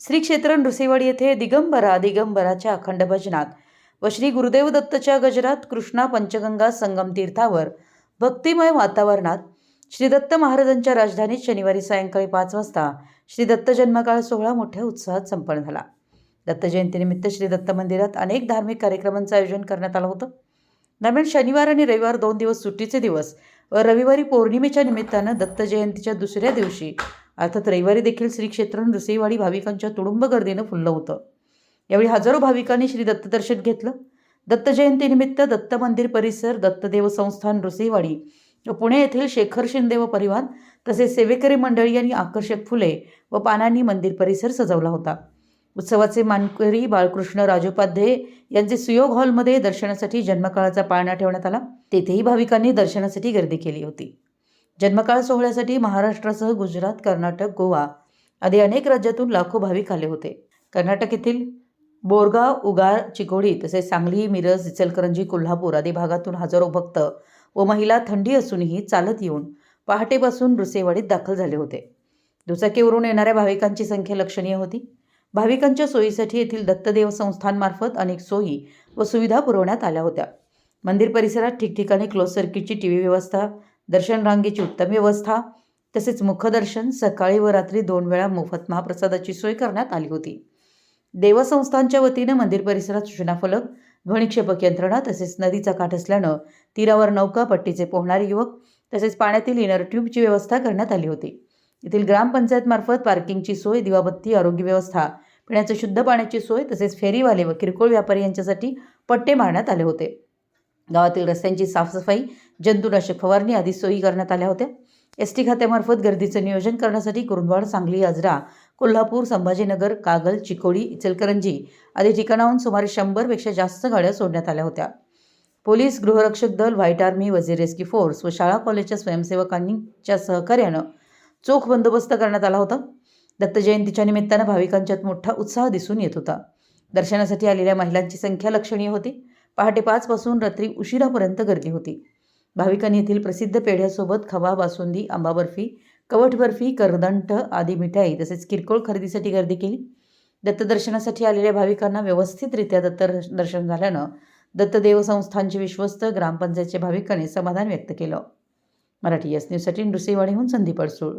श्री क्षेत्र नृसिंहवाडी येथे दिगंबरा दिगंबराच्या अखंड भजनात व श्री गुरुदेव दत्तच्या गजरात कृष्णा पंचगंगा संगम तीर्थावर भक्तिमय वातावरणात श्री दत्त महाराजांच्या राजधानीत शनिवारी सायंकाळी पाच वाजता श्री दत्त जन्मकाळ सोहळा मोठ्या उत्साहात संपन्न झाला. दत्त जयंतीनिमित्त श्री दत्त मंदिरात अनेक धार्मिक कार्यक्रमांचं आयोजन करण्यात आलं होतं. दरम्यान शनिवार आणि रविवार दोन दिवस सुट्टीचे दिवस व रविवारी पौर्णिमेच्या निमित्तानं दत्त जयंतीच्या दुसऱ्या दिवशी अर्थात रविवारी देखील श्री क्षेत्र नृसिंहवाडी भाविकांच्या तुडुंब गर्दीनं फुललं होतं. यावेळी हजारो भाविकांनी श्री दत्त दर्शन घेतलं. दत्त जयंतीनिमित्त दत्त मंदिर परिसर दत्तदेव संस्थान नृसिंहवाडी व पुणे येथील शेखर शिंदे व परिवार तसेच सेवेकरी मंडळी यांनी आकर्षक फुले व पानांनी मंदिर परिसर सजवला होता. उत्सवाचे मानकरी बाळकृष्ण राजोपाध्ये यांचे सुयोग हॉलमध्ये दर्शनासाठी जन्मकाळाचा पाळणा ठेवण्यात आला. तेथेही भाविकांनी दर्शनासाठी गर्दी केली होती. जन्मकाळ सोहळ्यासाठी महाराष्ट्रासह गुजरात कर्नाटक गोवा आदी अनेक राज्यातून लाखो भाविक आले होते. कर्नाटक येथील बोरगाव उगार चिकोडी तसेच सांगली मिरज इचलकरंजी कोल्हापूर आदी भागातून हजारो भक्त व महिला थंडी असूनही चालत येऊन पहाटेपासून रुसेवाडीत दाखल झाले होते. दुचाकीवरून येणाऱ्या भाविकांची संख्या लक्षणीय होती. भाविकांच्या सोयीसाठी येथील दत्तदेव संस्थांमार्फत अनेक सोयी व सुविधा पुरवण्यात आल्या होत्या. मंदिर परिसरात ठिकठिकाणी क्लोज सर्किटची टी व्ही व्यवस्था दर्शन रांगेची उत्तम व्यवस्था तसेच मुखदर्शन सकाळी व रात्री दोन वेळा मोफत महाप्रसादाची सोय करण्यात आली होती. देवसंस्थांच्या वतीनं मंदिर परिसरात सूचनाफलक ध्वनिक्षेपक यंत्रणा तसेच नदीचा काठ असल्यानं तीरावर नौका पट्टीचे पोहणारे युवक तसेच पाण्यातील इनर ट्यूबची व्यवस्था करण्यात आली होती. येथील ग्रामपंचायतमार्फत पार्किंगची सोय दिवाबत्ती आरोग्य व्यवस्था पिण्याचं शुद्ध पाण्याची सोय तसेच फेरीवाले व किरकोळ व्यापारी यांच्यासाठी पट्टे मारण्यात आले होते. गावातील रस्त्यांची साफसफाई जंतुनाशक फवारणी आदी सोयी करण्यात आल्या होत्या. एस टी खात्यामार्फत गर्दीचं नियोजन करण्यासाठी कुरुंदवाड सांगली आजरा कोल्हापूर संभाजीनगर कागल चिकोडी इचलकरंजी आदी ठिकाणाहून सुमारे शंभरपेक्षा जास्त गाड्या सोडण्यात आल्या होत्या. पोलीस गृहरक्षक दल White Army Wazir Rescue Force व शाळा कॉलेजच्या स्वयंसेवकांच्या सहकार्यानं चोख बंदोबस्त करण्यात आला होता. दत्त जयंतीच्या निमित्तानं भाविकांच्यात मोठा उत्साह दिसून येत होता. दर्शनासाठी आलेल्या महिलांची संख्या लक्षणीय होती. पहाटे पाचपासून रात्री उशिरापर्यंत गर्दी होती. भाविकांनी येथील प्रसिद्ध पेढ्यासोबत खवा बासुंदी आंबा बर्फी कवठ बर्फी करदंट आदी मिठाई तसेच किरकोळ खरेदीसाठी गर्दी केली. दत्तदर्शनासाठी आलेल्या भाविकांना व्यवस्थितरित्या दत्त दर्शन झाल्यानं दत्तदेव संस्थांचे विश्वस्त ग्रामपंचायतच्या भाविकांनी समाधान व्यक्त केलं. मराठी एस न्यूजसाठी नृसिंहवाडीहून संदीप अडसूळ.